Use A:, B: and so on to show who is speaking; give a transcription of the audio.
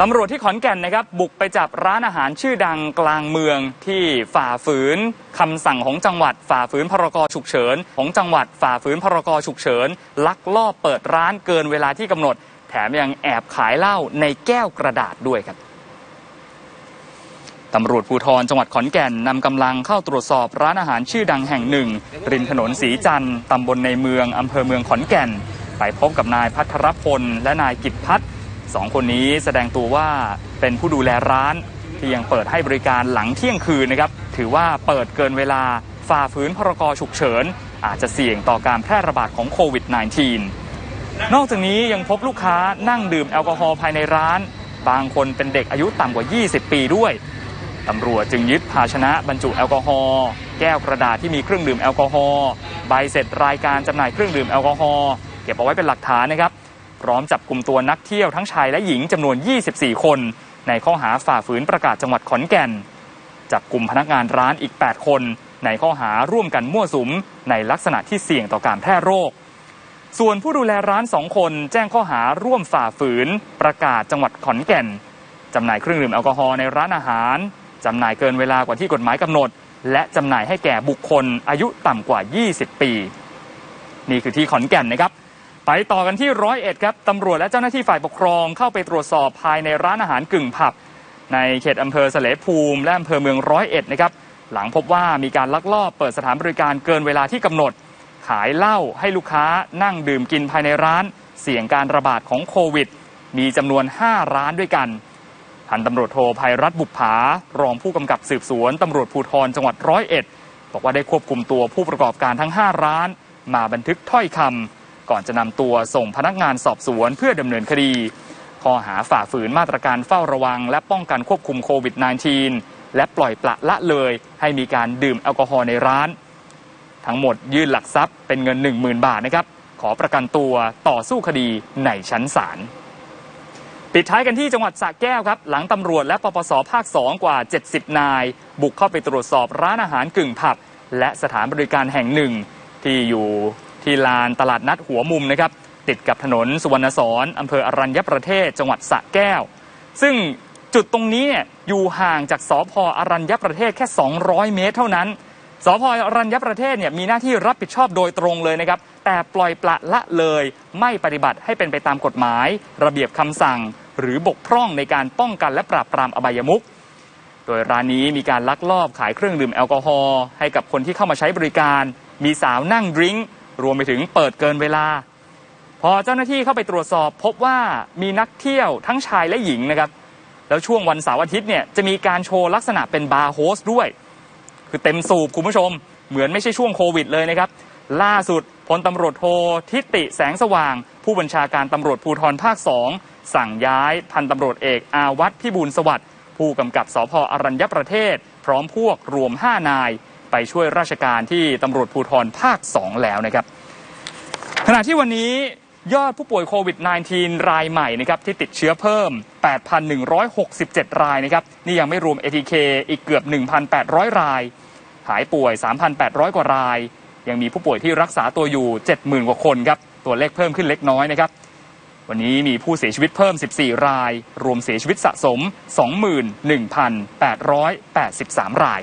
A: ตำรวจที่ขอนแก่นนะครับบุกไปจับร้านอาหารชื่อดังกลางเมืองที่ฝ่าฝืนคำสั่งของจังหวัด ฝ่าฝืนพรกฉุกเฉินของจังหวัดฝ่าฝืนพรกฉุกเฉินลักลอบเปิดร้านเกินเวลาที่กำหนด แถมยังแอบขายเหล้าในแก้วกระดาษด้วยครับตำรวจภูธรจังหวัดขอนแก่นนำกำลังเข้าตรวจสอบร้านอาหารชื่อดังแห่งหนึ่ง ริมถนนสีจันทร์ตำบลในเมืองอำเภอเมืองขอนแก่น ไปพบกับนายพัทรพลและนายกิตพัฒน์ สองคนนี้แสดงตัวว่าเป็นผู้ดูแลร้าน ที่ยังเปิดให้บริการหลังเที่ยงคืนนะครับ ถือว่าเปิดเกินเวลาฝ่าฝืนพรกฉุกเฉิน อาจจะเสี่ยงต่อการแพร่ระบาดของโควิด -19 นอกจากนี้ยังพบลูกค้านั่งดื่มแอลกอฮอล์ภายในร้าน บางคนเป็นเด็กอายุต่ำกว่า 20 ปีด้วยตำรวจจึงยึดภาชนะบรรจุแอลกอฮอล์แก้วกระดาษที่มีเครื่องดื่มแอลกอฮอล์ใบเสร็จรายการจำหน่ายเครื่องดื่มแอลกอฮอล์เก็บเอาไว้เป็นหลักฐานนะครับ ร้อมจับกลุ่มตัวนักเที่ยวทั้งชายและหญิงจำนวน 24 คน ในข้อหาฝ่าฝืนประกาศจังหวัดขอนแก่น จับกลุ่มพนักงานร้านอีก 8 คน ในข้อหาร่วมกันมั่วสุม ในลักษณะที่เสี่ยงต่อการแพร่โรค ส่วนผู้ดูแลร้านสองคนแจ้งข้อหาร่วมฝ่าฝืน ประกาศจังหวัดขอนแก่นจำหน่ายเครื่องดื่มแอลกอฮอล์ในร้านอาหารจำหน่ายเกินเวลากว่าที่กฎหมายกำหนด และจำหน่ายให้แก่บุคคลอายุต่ำกว่า 20 ปี นี่คือที่ขอนแก่นนะครับ ไปต่อกันที่ร้อยเอ็ดครับตำรวจและเจ้าหน้าที่ฝ่ายปกครองเข้าไปตรวจสอบภายในร้านอาหารกึ่งผับ ในเขตอำเภอเสะเลภูมิ และอำเภอเมืองร้อยเอ็ดนะครับหลังพบว่ามีการลักลอบเปิดสถานบริการเกินเวลาที่กำหนด ขายเหล้าให้ลูกค้านั่งดื่มกินภายในร้าน เสี่ยงการระบาดของโควิด มีจำนวน 5 ร้านด้วยกันพันตำรวจโทภัยรัฐบุปผารองผู้กำกับสืบสวนตำรวจภูธรจังหวัดร้อยเอ็ดบอกว่าได้ควบคุมตัวผู้ประกอบการทั้ง 5 ร้าน มาบันทึกถ้อยคำ ก่อนจะนำตัวส่งพนักงานสอบสวนเพื่อดำเนินคดีข้อหาฝ่าฝืนมาตรการเฝ้าระวัง และป้องกันควบคุมโควิด -19 และปล่อยปละละเลยให้มีการดื่มแอลกอฮอล์ในร้าน ทั้งหมดยื่นหลักทรัพย์เป็นเงิน 10,000 บาทนะครับ ขอประกันตัวต่อสู้คดีในชั้นศาลปิดท้ายกันที่จังหวัดสระแก้วครับ หลังตำรวจและปปสภาค 2 กว่า 70 นาย บุกเข้าไปตรวจสอบร้านอาหารกึ่งผับ และสถานบริการแห่งหนึ่งที่อยู่ ที่ลานตลาดนัดหัวมุมนะครับ ติดกับถนนสุวรรณสอนอำเภออรัญญประเทศจังหวัดสระแก้ว ซึ่งจุดตรงนี้เนี่ยอยู่ห่างจากสพอรัญญประเทศแค่ 200 เมตร เท่านั้นสพอรัญญประเทศเนี่ยมีหน้าที่รับผิดชอบโดยตรงเลยนะครับ แต่ปล่อยปละละเลยไม่ปฏิบัติให้เป็นไปตามกฎหมาย ระเบียบคำสั่ง หรือบกพร่องในการป้องกันและปราบปรามอบายมุขโดยร้านนี้มีการลักลอบขายเครื่องดื่มแอลกอฮอล์ให้กับคนที่เข้ามาใช้บริการ มีสาวนั่งดริงก์ รวมไปถึงเปิดเกินเวลา พอเจ้าหน้าที่เข้าไปตรวจสอบพบว่ามีนักเที่ยวทั้งชายและหญิงนะครับ แล้วช่วงวันเสาร์อาทิตย์เนี่ยจะมีการโชว์ลักษณะเป็นบาร์โฮสด้วย คือเต็มสูบคุณผู้ชม เหมือนไม่ใช่ช่วงโควิดเลยนะครับ ล่าสุดพลตำรวจโททิติแสงสว่าง ผู้บัญชาการตำรวจภูธรภาคสองสั่งย้ายพันตำรวจเอกอาวัตพิบูลสวัสดิ์ผู้กำกับสพอรัญญประเทศ พร้อมพวกรวม 5 นาย ไปช่วยราชการที่ตำรวจภูธรภาค 2 แล้วนะครับ ขณะที่วันนี้ยอดผู้ป่วยโควิด -19 รายใหม่นะครับที่ติดเชื้อเพิ่ม 8,167 รายนะครับนี่ยังไม่รวม ATK อีกเกือบ 1,800 ราย หายป่วย 3,800 กว่าราย ยังมีผู้ป่วยที่รักษาตัวอยู่ 70,000 กว่าคนครับ ตัวเลขเพิ่มขึ้นเล็กน้อยนะครับ วันนี้มีผู้เสียชีวิตเพิ่ม 14 ราย รวมเสียชีวิตสะสม 21,883 ราย